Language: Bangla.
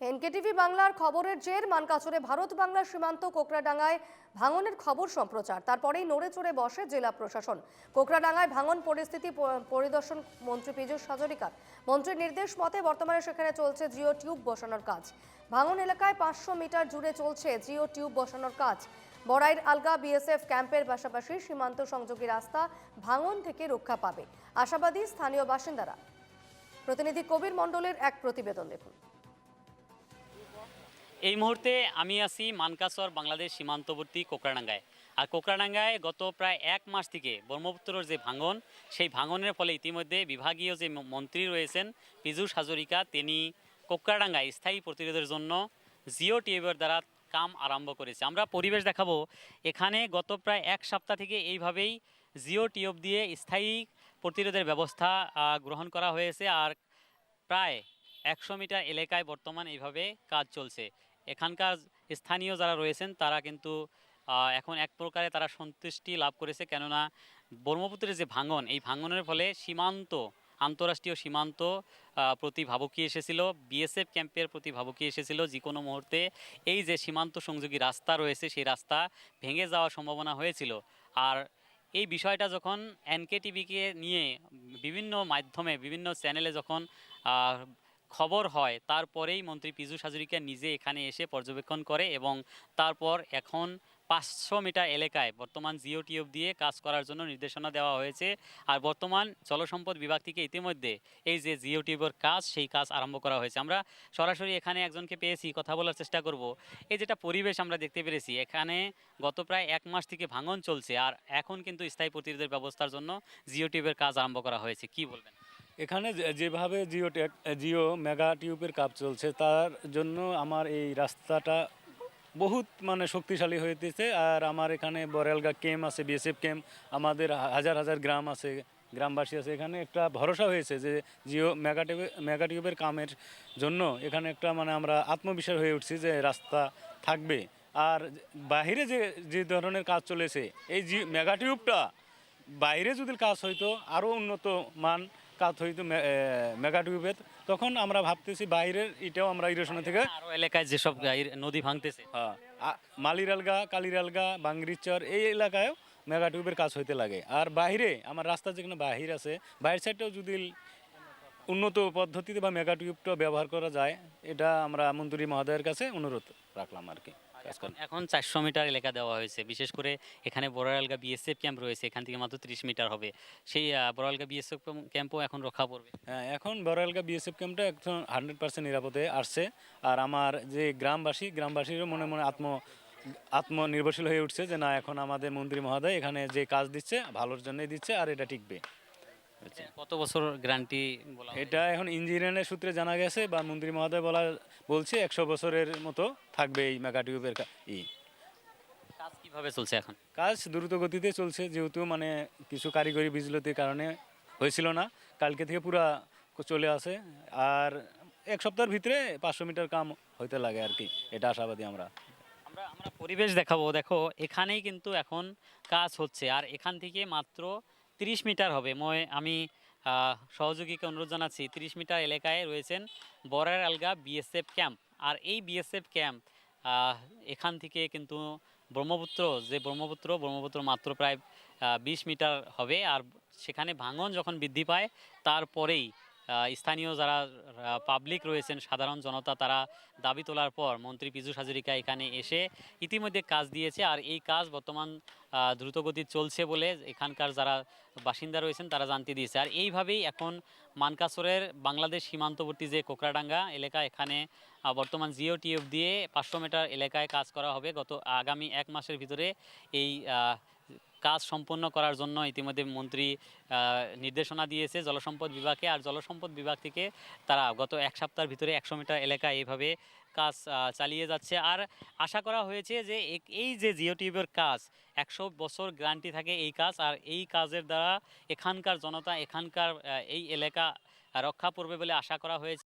এনকেটিভি বাংলার খবরের জের, মানকাচরে ভারত বাংলার সীমান্ত কোকরাডাঙ্গায় ভাঙনের খবর সম্প্রচার। তারপরেই নড়ে চড়ে বসে জেলা প্রশাসন। কোকরাডাঙ্গায় ভাঙন পরিস্থিতি পরিদর্শন মন্ত্রী পীযূষ হাজরিকার। মন্ত্রীর নির্দেশ মতে বর্তমানে সেখানে চলছে জিও টিউব বসানোর কাজ। ভাঙন এলাকায় পাঁচশো মিটার জুড়ে চলছে জিও টিউব বসানোর কাজ। বড়াইর আলগা বিএসএফ ক্যাম্পের পাশাপাশি সীমান্ত সংযোগী রাস্তা ভাঙন থেকে রক্ষা পাবে। আশাবাদী স্থানীয় বাসিন্দারা। প্রতিনিধি কবির মণ্ডলের এক প্রতিবেদন দেখুন। এই মুহূর্তে আমি আছি মানকাসর বাংলাদেশ সীমান্তবর্তী কোকরাডাঙ্গায়। আর কোকরাডাঙ্গায় গত প্রায় এক মাস থেকে ব্রহ্মপুত্রর যে ভাঙন, সেই ভাঙনের ফলে ইতিমধ্যে বিভাগীয় যে মন্ত্রী রয়েছেন পীযূষ হাজরিকা, তিনি কোকরাডাঙ্গায় স্থায়ী প্রতিরোধের জন্য জিও টিউবের দ্বারা কাম আরম্ভ করেছে। আমরা পরিবেশ দেখাবো, এখানে গত প্রায় এক সপ্তাহ থেকে এইভাবেই জিও টিউব দিয়ে স্থায়ী প্রতিরোধের ব্যবস্থা গ্রহণ করা হয়েছে। আর প্রায় একশো মিটার এলাকায় বর্তমান এইভাবে কাজ চলছে। এখানকার স্থানীয় যারা রয়েছেন, তারা কিন্তু এখন এক প্রকারে তারা সন্তুষ্টি লাভ করেছে। কেননা ব্রহ্মপুত্রের যে ভাঙন, এই ভাঙনের ফলে সীমান্ত, আন্তঃরাষ্ট্রীয় সীমান্ত প্রতি ভাবুকি এসেছিল, বিএসএফ ক্যাম্পের প্রতি ভাবুকি এসেছিল যে কোনো মুহূর্তে। এই যে সীমান্ত সংযোগী রাস্তা রয়েছে, সেই রাস্তা ভেঙে যাওয়ার সম্ভাবনা হয়েছিল। আর এই বিষয়টা যখন এনকেটিভিকে নিয়ে বিভিন্ন মাধ্যমে, বিভিন্ন চ্যানেলে যখন খবর হয়, তারপরেই মন্ত্রী পীযূষ হাজরিকা নিজে এখানে এসে পর্যবেক্ষণ করে এবং তারপর এখন পাঁচশো মিটার এলাকায় বর্তমান জিও টিউব দিয়ে কাজ করার জন্য নির্দেশনা দেওয়া হয়েছে। আর বর্তমান জলসম্পদ বিভাগ থেকে ইতিমধ্যে এই যে জিও টিউবের কাজ, সেই কাজ আরম্ভ করা হয়েছে। আমরা সরাসরি এখানে একজনকে পেয়েছি, কথা বলার চেষ্টা করব। এই যেটা পরিবেশ আমরা দেখতে পেরেছি, এখানে গত প্রায় এক মাস থেকে ভাঙন চলছে। আর এখন কিন্তু স্থায়ী প্রতিরোধের ব্যবস্থার জন্য জিও টিউবের কাজ আরম্ভ করা হয়েছে। কি বলবেন? এখানে যেভাবে জিও টেক, জিও মেগা টিউবের কাজ চলছে, তার জন্য আমার এই রাস্তাটা বহুত মানে শক্তিশালী হইতেছে। আর আমার এখানে বরেলগা ক্যাম্প আছে, বিএসএফ ক্যাম্প, আমাদের হাজার হাজার গ্রাম আছে, গ্রামবাসী আছে। এখানে একটা ভরসা হয়েছে যে, জিও মেগা টিউবে, মেগা টিউবের কামের জন্য এখানে একটা মানে আমরা আত্মবিশ্বাস হয়ে উঠছি যে, রাস্তা থাকবে। আর বাহিরে যে যে ধরনের কাজ চলেছে, এই জি, মেগা টিউবটা বাইরে যদি কাজ হইতো আরও উন্নত মান কাজ হইতো মেগা টিউবের তখন আমরা ভাবতেছি বাইরের এটাও আমরা ইরেশনের থেকে আরও এলাকায় যেসব নদী ভাঙতেছে। হ্যাঁ, মালিরালগা কালিরালগা বাংরিচর এই এলাকায়ও মেগা টিউবের কাজ হইতে লাগে। আর বাইরে আমার রাস্তা যেখানে বাহির আছে বাইরের সাইডটাও যদি উন্নত পদ্ধতিতে বা মেগা টিউবটা ব্যবহার করা যায় এটা আমরা মন্ত্রী মহোদয়ের কাছে অনুরোধ রাখলাম আর কি। এখন চারশো মিটার এলাকা দেওয়া হয়েছে। বিশেষ করে এখানে বড়ালগা বিএসএফ ক্যাম্প রয়েছে। এখান থেকে মাত্র ত্রিশ মিটার হবে। সেই বড়ালগা বিএসএফ ক্যাম্পও এখন রক্ষা পড়বে। হ্যাঁ এখন বড়ালগা বিএসএফ ক্যাম্পটা এখন হান্ড্রেড পার্সেন্ট নিরাপদে আসছে। আর আমার যে গ্রামবাসী গ্রামবাসীরও মনে মনে আত্ম আত্মনির্ভরশীল হয়ে উঠছে যে না এখন আমাদের মন্ত্রী মহোদয় এখানে যে কাজ দিচ্ছে ভালোর জন্যই দিচ্ছে আর এটা টিকবে? কত বছর গ্যারান্টি বলা এটা এখন ইঞ্জিনিয়ারের সূত্রে জানা গেছে বা মন্ত্রী মহোদয় বলা বলছে একশো বছরের মতো থাকবে এই মেগা টিউবের ই। কাজ কীভাবে চলছে এখন? কাজ দ্রুত গতিতে চলছে যেহেতু মানে কিছু কারিগরি বিজলতির কারণে হয়েছিল না। কালকে থেকে পুরা চলে আসে। আর এক সপ্তাহের ভিতরে পাঁচশো মিটার কাম হইতে লাগে আর কি। এটা আশাবাদী আমরা। আমরা আমরা পরিবেশ দেখাবো। দেখো এখানেই কিন্তু এখন কাজ হচ্ছে। আর এখান থেকে মাত্র তিরিশ মিটার হবে। মই, আমি সহযোগীকে অনুরোধ জানাচ্ছি, তিরিশ মিটার এলাকায় রয়েছেন বরার আলগা বিএসএফ ক্যাম্প। আর এই বিএসএফ ক্যাম্প এখান থেকে কিন্তু ব্রহ্মপুত্র, যে ব্রহ্মপুত্র ব্রহ্মপুত্র মাত্র প্রায় বিশ মিটার হবে। আর সেখানে ভাঙন যখন বৃদ্ধি পায়, তারপরেই স্থানীয় যারা পাবলিক রয়েছেন, সাধারণ জনতা, তারা দাবি তোলার পর মন্ত্রী পীযূষ হাজরিকা এখানে এসে ইতিমধ্যে কাজ দিয়েছে। আর এই কাজ বর্তমান দ্রুতগতি চলছে বলে এখানকার যারা বাসিন্দা রয়েছেন, তারা জানতে দিয়েছে। আর এইভাবেই এখন মানকাসরের বাংলাদেশ সীমান্তবর্তী যে কোকরাডাঙ্গা এলাকা, এখানে বর্তমান জিও টিউব দিয়ে পাঁচশো মিটার এলাকায় কাজ করা হবে। গত আগামী এক মাসের ভিতরে এই কাজ সম্পন্ন করার জন্য ইতিমধ্যে মন্ত্রী নির্দেশনা দিয়েছে জলসম্পদ বিভাগে আর জলসম্পদ বিভাগ থেকে তারা গত এক সপ্তাহের ভিতরে একশো মিটার এলাকায় এইভাবে কাজ চালিয়ে যাচ্ছে। আর আশা করা হয়েছে যে এই যে জিও টিউবের কাজ, একশো বছর গ্যারান্টি থাকে এই কাজ। আর এই কাজের দ্বারা এখানকার জনতা, এখানকার এই এলাকা রক্ষা পড়বে বলে আশা করা হয়েছে।